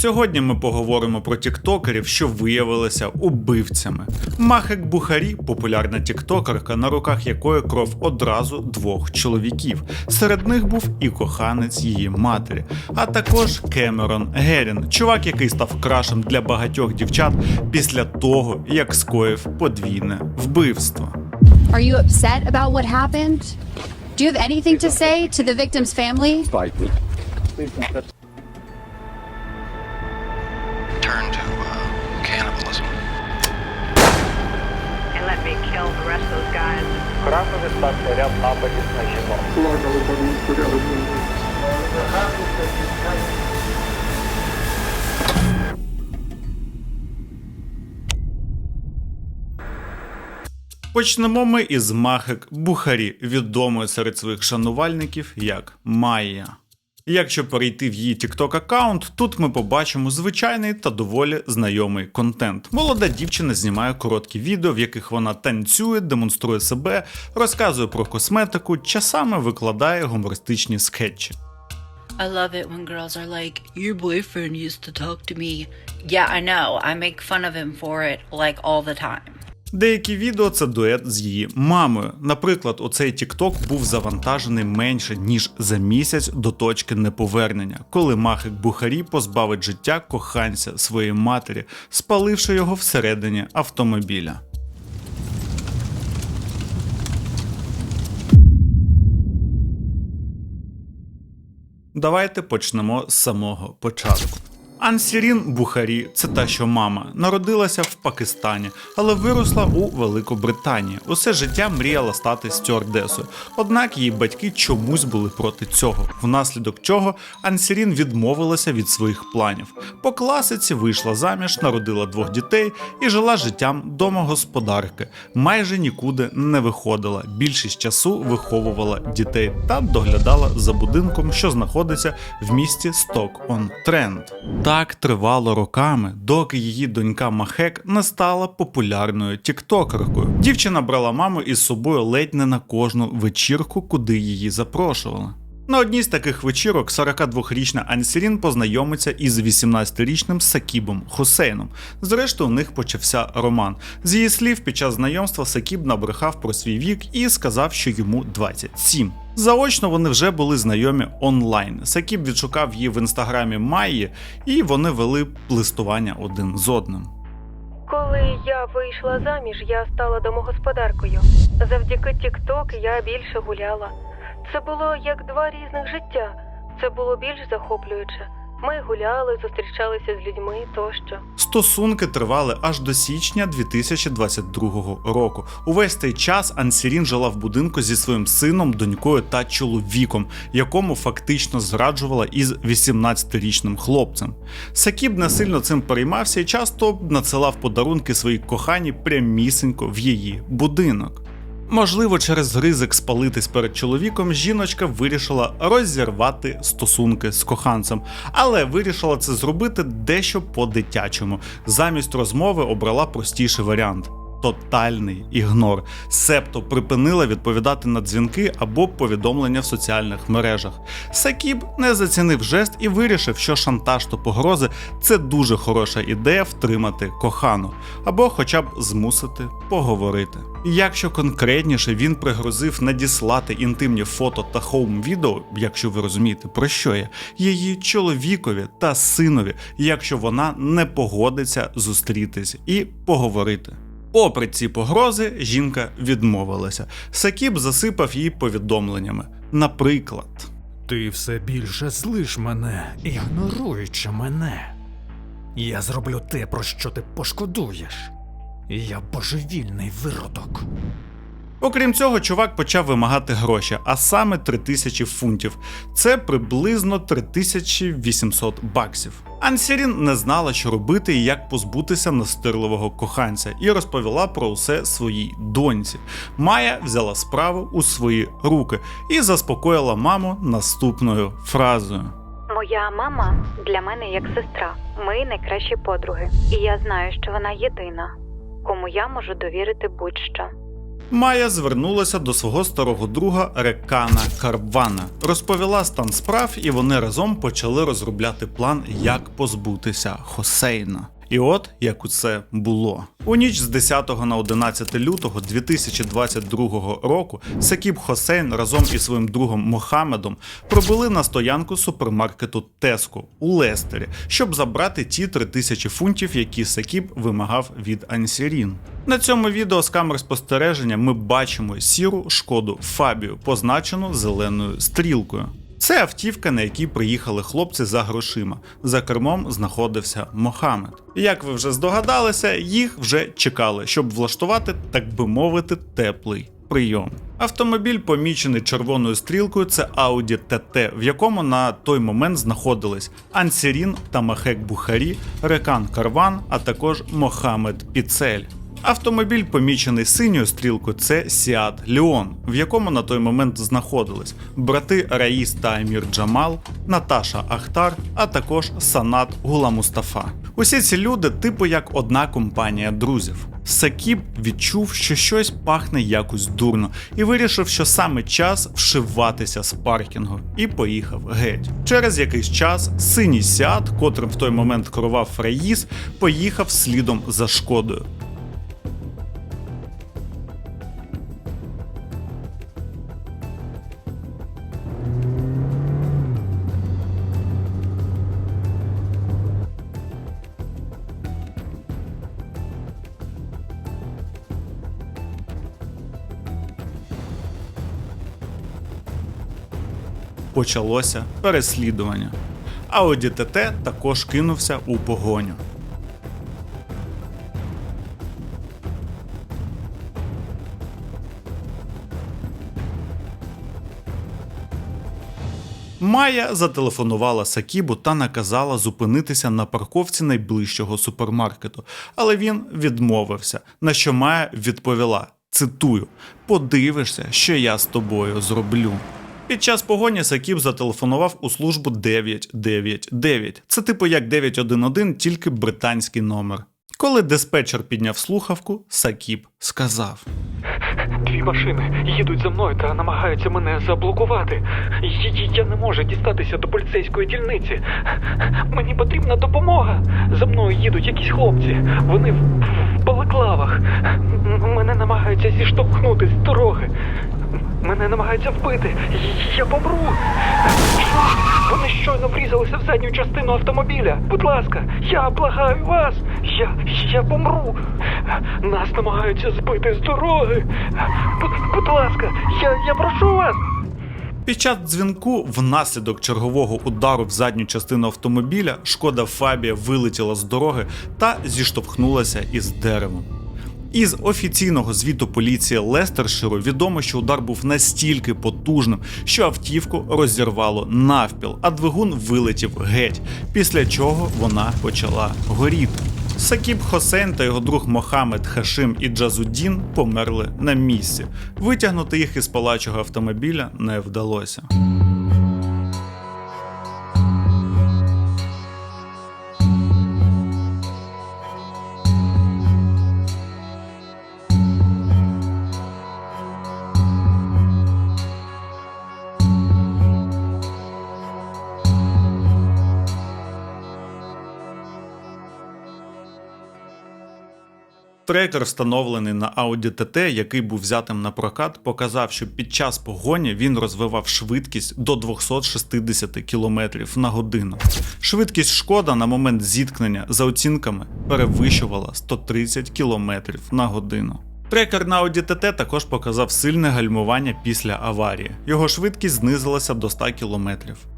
Сьогодні ми поговоримо про тіктокерів, що виявилися убивцями. Махек Бухарі популярна тіктокерка, на руках якої кров одразу двох чоловіків. Серед них був і коханець її матері, а також Кемерон Герін, чувак, який став крашем для багатьох дівчат після того, як скоїв подвійне вбивство. Are you upset about what happened? Do you have anything to say to the victim's family? Turn to uh, cannibalism. and let me kill the rest of those guys. Красові стався ряд нападів на жінок. плакали по місту рядом. Почнемо ми із Махек Бухарі, відомої серед своїх шанувальників як Майя. Якщо перейти в її TikTok аккаунт, тут ми побачимо звичайний та доволі знайомий контент. Молода дівчина знімає короткі відео, в яких вона танцює, демонструє себе, розказує про косметику, часами викладає гумористичні скетчі. I love it when girls are like, Your boyfriend used to talk to me. Yeah, I know. I make fun of him for it like all the time. Деякі відео це дует з її мамою. Наприклад, оцей TikTok був завантажений менше ніж за місяць до точки неповернення, коли Махик Бухарі позбавить життя коханця своєї матері, спаливши його всередині автомобіля. Давайте почнемо з самого початку. Ансірін Бухарі, це та що мама, народилася в Пакистані, але виросла у Великобританії. Усе життя мріяла стати стюардесою. Однак її батьки чомусь були проти цього, внаслідок чого Ансірін відмовилася від своїх планів. По класиці вийшла заміж, народила двох дітей і жила життям домогосподарки. Майже нікуди не виходила. Більшість часу виховувала дітей та доглядала за будинком, що знаходиться в місті Сток-он-Тренд. Так тривало роками, доки її донька Махек не стала популярною тіктокеркою. Дівчина брала маму із собою ледь не на кожну вечірку, куди її запрошували. На одній з таких вечірок 42-річна Ансірін познайомиться із 18-річним Сакібом Хусейном. Зрештою, у них почався роман. З її слів, під час знайомства Сакіб набрехав про свій вік і сказав, що йому 27. Заочно вони вже були знайомі онлайн. Сакіб відшукав її в інстаграмі Майї, і вони вели листування один з одним. Коли я вийшла заміж, я стала домогосподаркою. Завдяки TikTok я більше гуляла. Це було як два різних життя. Це було більш захоплююче. Ми гуляли, зустрічалися з людьми тощо. Стосунки тривали аж до січня 2022 року. Увесь цей час Ансірін жила в будинку зі своїм сином, донькою та чоловіком, якому фактично зраджувала із 18-річним хлопцем. Сакіб не сильно цим переймався і часто надсилав подарунки своїй коханій прямісінько в її будинок. Можливо, через ризик спалитись перед чоловіком, жіночка вирішила розірвати стосунки з коханцем, але вирішила це зробити дещо по-дитячому. Замість розмови обрала простіший варіант. Тотальний ігнор, себто припинила відповідати на дзвінки або повідомлення в соціальних мережах. Сакіб не зацінив жест і вирішив, що шантаж та погрози це дуже хороша ідея втримати кохану, або хоча б змусити поговорити. Якщо конкретніше він пригрозив надіслати інтимні фото та хоум-відео, якщо ви розумієте про що я, її чоловікові та синові, якщо вона не погодиться зустрітись і поговорити. Попри ці погрози, жінка відмовилася. Сакіб засипав її повідомленнями. Наприклад, Ти все більше злиш мене, ігноруючи мене. Я зроблю те, про що ти пошкодуєш. Я божевільний виродок. Окрім цього, чувак почав вимагати гроші, а саме 3000 фунтів. Це приблизно 3800 баксів. Ансірін не знала, що робити і як позбутися настирливого коханця, і розповіла про усе своїй доньці. Майя взяла справу у свої руки і заспокоїла маму наступною фразою. Моя мама для мене як сестра. Ми найкращі подруги. І я знаю, що вона єдина, кому я можу довірити будь-що. Майя звернулася до свого старого друга Рекана Карвана, розповіла стан справ, і вони разом почали розробляти план, як позбутися Хосейна. І от як усе було. У ніч з 10 на 11 лютого 2022 року Сакіб Хосейн разом із своїм другом Мохамедом пробули на стоянку супермаркету Теско у Лестері, щоб забрати ті 3000 фунтів, які Сакіб вимагав від Ансірін. На цьому відео з камер спостереження ми бачимо сіру шкоду Фабію, позначену зеленою стрілкою. Це автівка, на якій приїхали хлопці за грошима. За кермом знаходився Мохамед. Як ви вже здогадалися, їх вже чекали, щоб влаштувати, так би мовити, теплий прийом. Автомобіль, помічений червоною стрілкою, це Audi TT, в якому на той момент знаходились Ансірін та Махек Бухарі, Рекан Карван, а також Мохамед Піцель. Автомобіль, помічений синьою стрілкою, це Seat Leon, в якому на той момент знаходились брати Раїс та Амір Джамал, Наташа Ахтар, а також Санат Гула Мустафа. Усі ці люди, типу як одна компанія друзів. Сакіб відчув, що щось пахне якось дурно, і вирішив, що саме час вшиватися з паркінгу, і поїхав геть. Через якийсь час синій Сіат, котрим в той момент керував Раїс, поїхав слідом за шкодою. Почалося переслідування. Audi TT також кинувся у погоню. Майя зателефонувала Сакібу та наказала зупинитися на парковці найближчого супермаркету, але він відмовився, на що Майя відповіла: цитую: Подивишся, що я з тобою зроблю. Під час погоні Сакіб зателефонував у службу 999. Це типу як 911, тільки британський номер. Коли диспетчер підняв слухавку, Сакіб сказав: Дві машини їдуть за мною та намагаються мене заблокувати. Я не можу дістатися до поліцейської дільниці. Мені потрібна допомога. За мною їдуть якісь хлопці. Вони в балаклавах. Мене намагаються зіштовхнути з дороги. Мене намагаються вбити. Я помру. Вони щойно врізалися в задню частину автомобіля. Будь ласка, я благаю вас. Я, я помру. Нас намагаються збити з дороги. Будь, будь ласка, я, я прошу вас. Під час дзвінку, внаслідок чергового удару в задню частину автомобіля, шкода Фабія вилетіла з дороги та зіштовхнулася із деревом. Із офіційного звіту поліції Лестерширу відомо, що удар був настільки потужним, що автівку розірвало навпіл, а двигун вилетів геть, після чого вона почала горіти. Сакіб Хосейн та його друг Мохамед Хашим і Джазудін померли на місці. Витягнути їх із палачого автомобіля не вдалося. Трекер, встановлений на Audi TT, який був взятим на прокат, показав, що під час погоні він розвивав швидкість до 260 км на годину. Швидкість шкода на момент зіткнення за оцінками перевищувала 130 км на годину. Трекер на Audi TT також показав сильне гальмування після аварії. Його швидкість знизилася до 100 км.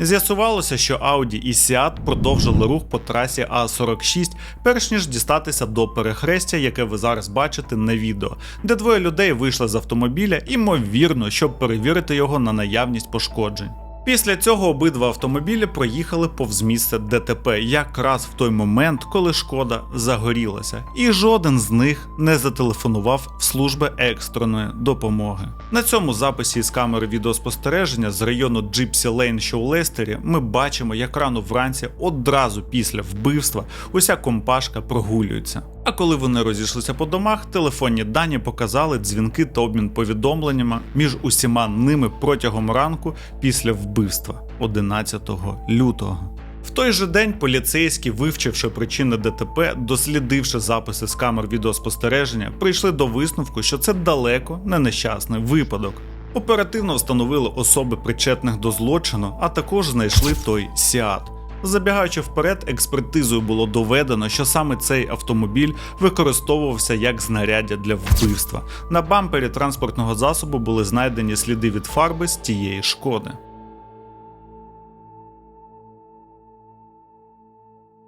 З'ясувалося, що Audi і Seat продовжили рух по трасі А46, перш ніж дістатися до перехрестя, яке ви зараз бачите на відео, де двоє людей вийшли з автомобіля, імовірно, щоб перевірити його на наявність пошкоджень. Після цього обидва автомобілі проїхали повз місце ДТП якраз в той момент, коли шкода загорілася, і жоден з них не зателефонував в служби екстреної допомоги. На цьому записі із камери відеоспостереження з району Gypsy Lane, що у Лестері, ми бачимо, як рано вранці одразу після вбивства уся компашка прогулюється. А коли вони розійшлися по домах, телефонні дані показали дзвінки та обмін повідомленнями між усіма ними протягом ранку після вбивства 11 лютого. В той же день поліцейські, вивчивши причини ДТП, дослідивши записи з камер відеоспостереження, прийшли до висновку, що це далеко не нещасний випадок. Оперативно встановили особи причетних до злочину, а також знайшли той Сіат. Забігаючи вперед, експертизою було доведено, що саме цей автомобіль використовувався як знаряддя для вбивства. На бампері транспортного засобу були знайдені сліди від фарби з тієї шкоди.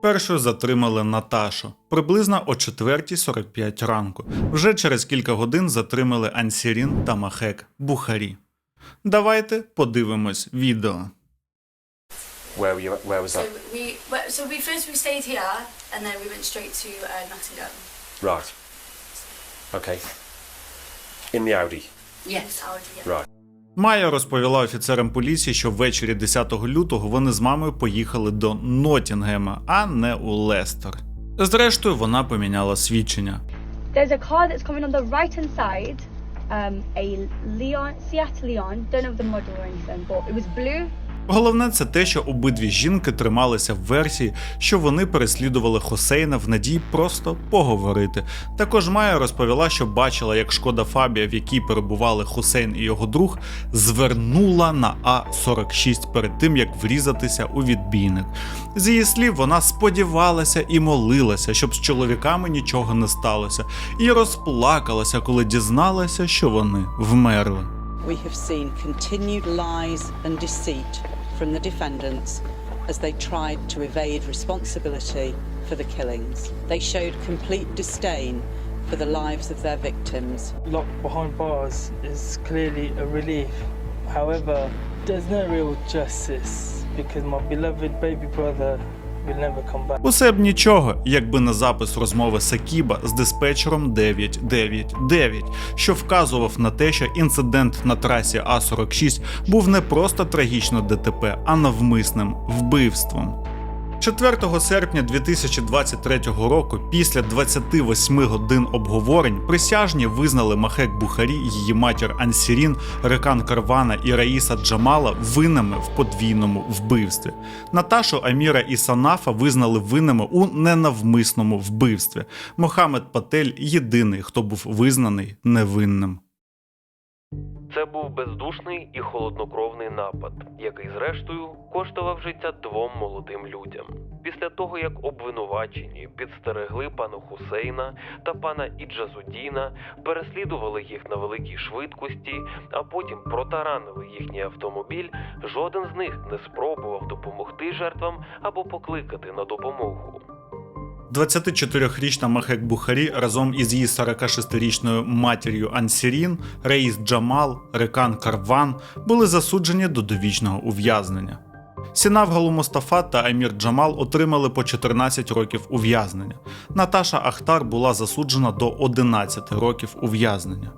Першою затримали Наташу приблизно о 4.45 ранку. Вже через кілька годин затримали Ансірін та Махек Бухарі. Давайте подивимось відео. Where were you? Where was So that? we well, so we first we stayed here and then we went straight to uh, Nottingham. Right. Okay. In the Audi. Yes, Audi. Yeah. Right. Майя розповіла офіцерам поліції, що ввечері 10 лютого вони з мамою поїхали до Нотінгема, а не у Лестер. Зрештою, вона поміняла свідчення. There's a car that's coming on the right hand side. Um, a Leon, Seat Leon. Don't have the model or anything, but it was blue. Головне це те, що обидві жінки трималися в версії, що вони переслідували Хосейна в надії просто поговорити. Також Майя розповіла, що бачила, як шкода Фабія, в якій перебували Хусейн і його друг, звернула на А-46 перед тим, як врізатися у відбійник. З її слів, вона сподівалася і молилася, щоб з чоловіками нічого не сталося, і розплакалася, коли дізналася, що вони вмерли. We have seen continued lies and deceit from the defendants as they tried to evade responsibility for the killings. They showed complete disdain for the lives of their victims. Locked behind bars is clearly a relief. However, there's no real justice because my beloved baby brother Усе б нічого, якби на запис розмови Сакіба з диспетчером 999, що вказував на те, що інцидент на трасі А46 був не просто трагічно ДТП, а навмисним вбивством. 4 серпня 2023 року, після 28 годин обговорень, присяжні визнали Махек Бухарі, її матір Ансірін, Рекан Карвана і Раїса Джамала винними в подвійному вбивстві. Наташу Аміра і Санафа визнали винними у ненавмисному вбивстві. Мохамед Патель єдиний, хто був визнаний невинним. Це був бездушний і холоднокровний напад, який, зрештою, коштував життя двом молодим людям. Після того, як обвинувачені підстерегли пана Хусейна та пана Іджазудіна, переслідували їх на великій швидкості, а потім протаранили їхній автомобіль, жоден з них не спробував допомогти жертвам або покликати на допомогу. 24-річна Махек Бухарі разом із її 46-річною матір'ю Ансірін, Рейс Джамал, Рекан Карван були засуджені до довічного ув'язнення. Сінавгалу Мустафа та Емір Джамал отримали по 14 років ув'язнення. Наташа Ахтар була засуджена до 11 років ув'язнення.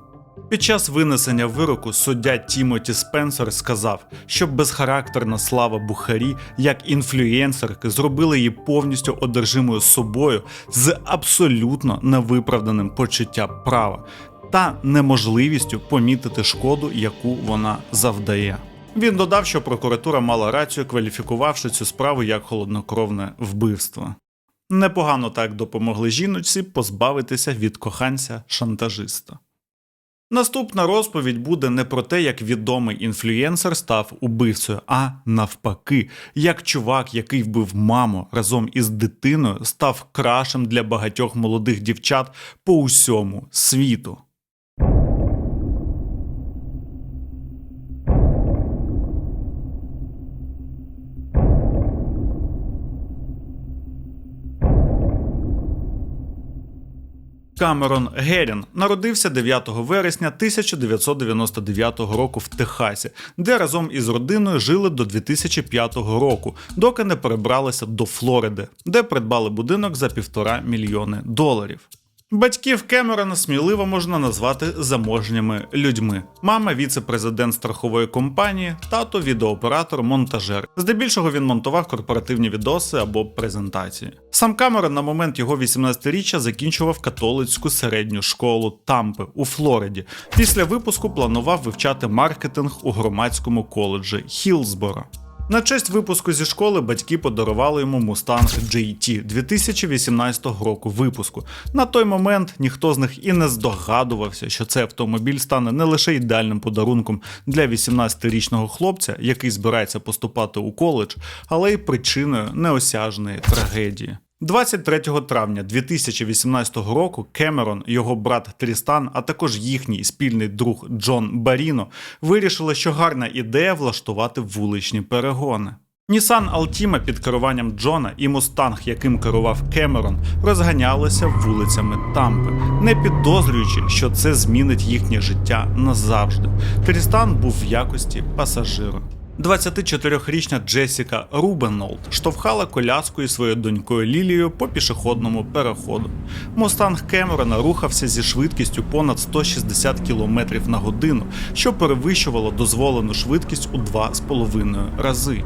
Під час винесення вироку суддя Тімоті Спенсер сказав, що безхарактерна слава Бухарі як інфлюєнсерки зробила її повністю одержимою собою з абсолютно невиправданим почуттям права та неможливістю помітити шкоду, яку вона завдає. Він додав, що прокуратура мала рацію, кваліфікувавши цю справу як холоднокровне вбивство. Непогано так допомогли жіночці позбавитися від коханця шантажиста. Наступна розповідь буде не про те, як відомий інфлюєнсер став убивцею, а навпаки, як чувак, який вбив маму разом із дитиною, став крашем для багатьох молодих дівчат по усьому світу. Камерон Герін народився 9 вересня 1999 року в Техасі, де разом із родиною жили до 2005 року, доки не перебралися до Флориди, де придбали будинок за півтора мільйони доларів. Батьків Кемерона сміливо можна назвати заможніми людьми. Мама віце-президент страхової компанії, тато відеооператор, монтажер. Здебільшого він монтував корпоративні відоси або презентації. Сам Камерон на момент його 18-річчя закінчував католицьку середню школу Тампи у Флориді. Після випуску планував вивчати маркетинг у громадському коледжі Хілсборо. На честь випуску зі школи батьки подарували йому Mustang GT 2018 року випуску. На той момент ніхто з них і не здогадувався, що цей автомобіль стане не лише ідеальним подарунком для 18-річного хлопця, який збирається поступати у коледж, але й причиною неосяжної трагедії. 23 травня 2018 року Кемерон, його брат Трістан, а також їхній спільний друг Джон Баріно вирішили, що гарна ідея влаштувати вуличні перегони. Нісан Altima під керуванням Джона і Мустанг, яким керував Кемерон, розганялися вулицями Тампи, не підозрюючи, що це змінить їхнє життя назавжди. Трістан був в якості пасажира. 24-річна Джесіка Рубенолд штовхала коляску із своєю донькою Лілією по пішохідному переходу. Мустанг Кемерона рухався зі швидкістю понад 160 км на годину, що перевищувало дозволену швидкість у 2,5 рази.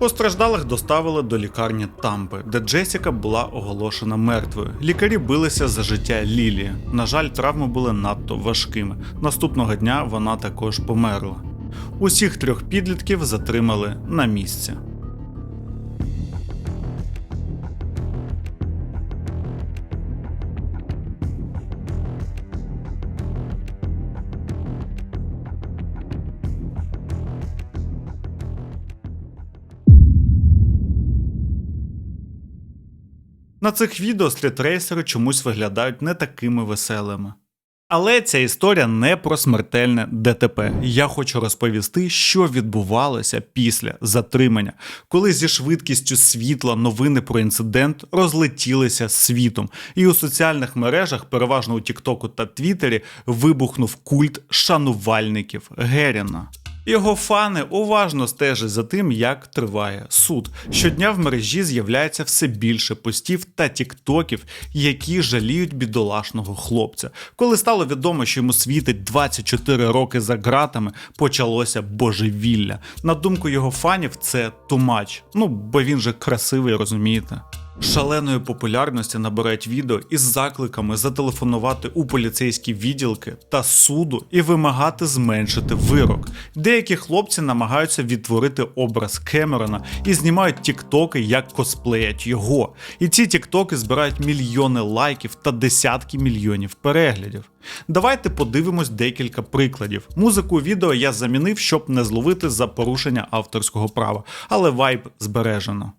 Постраждалих доставили до лікарні Тампи, де Джесіка була оголошена мертвою. Лікарі билися за життя Лілії. На жаль, травми були надто важкими. Наступного дня вона також померла. Усіх трьох підлітків затримали на місці. На цих відео стрітрейсери чомусь виглядають не такими веселими. Але ця історія не про смертельне ДТП. Я хочу розповісти, що відбувалося після затримання, коли зі швидкістю світла новини про інцидент розлетілися світом, і у соціальних мережах, переважно у Тіктоку та Твіттері, вибухнув культ шанувальників Геріна. Його фани уважно стежать за тим, як триває суд. Щодня в мережі з'являється все більше постів та тіктоків, які жаліють бідолашного хлопця. Коли стало відомо, що йому світить 24 роки за ґратами, почалося божевілля. На думку його фанів, це тумач. Ну бо він же красивий, розумієте. Шаленої популярності набирають відео із закликами зателефонувати у поліцейські відділки та суду і вимагати зменшити вирок. Деякі хлопці намагаються відтворити образ Кемерона і знімають тіктоки, як косплеять його. І ці тіктоки збирають мільйони лайків та десятки мільйонів переглядів. Давайте подивимось декілька прикладів. Музику відео я замінив, щоб не зловити за порушення авторського права, але вайб збережено.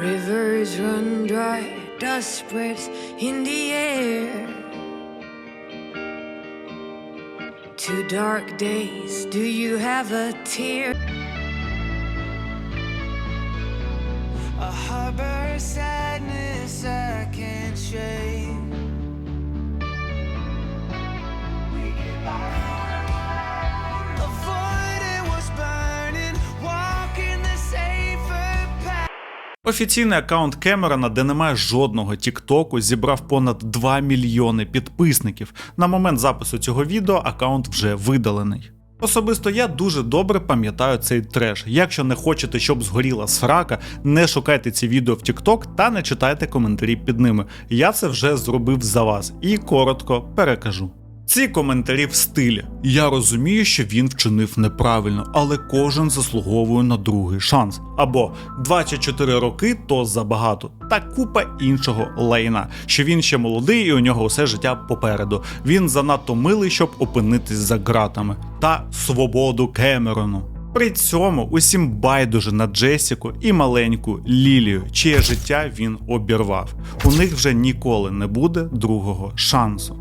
Rivers run dry, dust spreads in the air. Two dark days, do you have a tear? A harbor sadness I can't shake. Офіційний аккаунт Кемерона, де немає жодного Тіктоку, зібрав понад 2 мільйони підписників. На момент запису цього відео аккаунт вже видалений. Особисто я дуже добре пам'ятаю цей треш. Якщо не хочете, щоб згоріла срака, не шукайте ці відео в TikTok та не читайте коментарі під ними. Я це вже зробив за вас і коротко перекажу. Ці коментарі в стилі. Я розумію, що він вчинив неправильно, але кожен заслуговує на другий шанс. Або 24 роки то забагато, та купа іншого лайна, що він ще молодий і у нього усе життя попереду. Він занадто милий, щоб опинитись за ґратами. Та свободу Кемерону. При цьому усім байдуже на Джесіку і маленьку Лілію, чиє життя він обірвав. У них вже ніколи не буде другого шансу.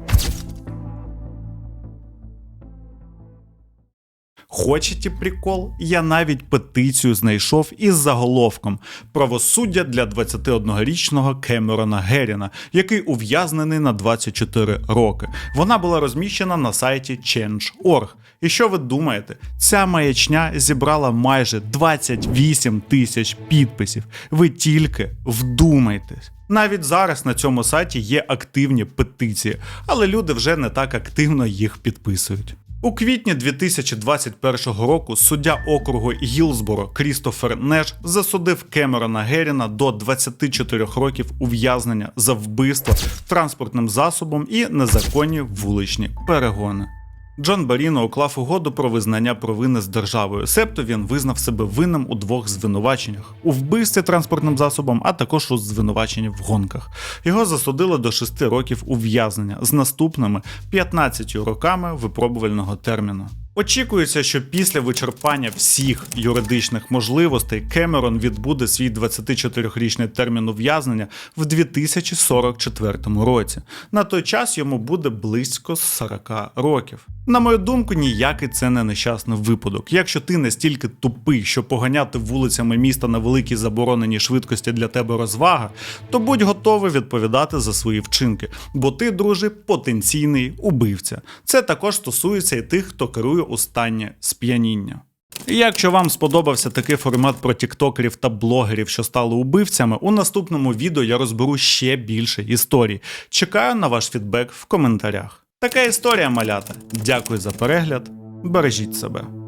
Хочете прикол? Я навіть петицію знайшов із заголовком Правосуддя для 21-річного Кемерона Геріна, який ув'язнений на 24 роки. Вона була розміщена на сайті Change.org. І що ви думаєте? Ця маячня зібрала майже 28 тисяч підписів. Ви тільки вдумайтесь. Навіть зараз на цьому сайті є активні петиції, але люди вже не так активно їх підписують. У квітні 2021 року суддя округу Гілсборо Крістофер Неш засудив Кемерона Геріна до 24 років ув'язнення за вбивство транспортним засобом і незаконні вуличні перегони. Джон Баріно уклав угоду про визнання провини з державою, себто він визнав себе винним у двох звинуваченнях: у вбивстві транспортним засобом, а також у звинуваченні в гонках. Його засудили до 6 років ув'язнення з наступними 15 роками випробувального терміну. Очікується, що після вичерпання всіх юридичних можливостей Кемерон відбуде свій 24-річний термін ув'язнення в 2044 році. На той час йому буде близько 40 років. На мою думку, ніякий це не нещасний випадок. Якщо ти настільки тупий, що поганяти вулицями міста на великій забороненій швидкості для тебе розвага, то будь готовий відповідати за свої вчинки, бо ти, друже, потенційний убивця. Це також стосується і тих, хто керує у стані сп'яніння. Якщо вам сподобався такий формат про тіктокерів та блогерів, що стали убивцями, у наступному відео я розберу ще більше історій. Чекаю на ваш фідбек в коментарях. Така історія, малята. Дякую за перегляд. Бережіть себе.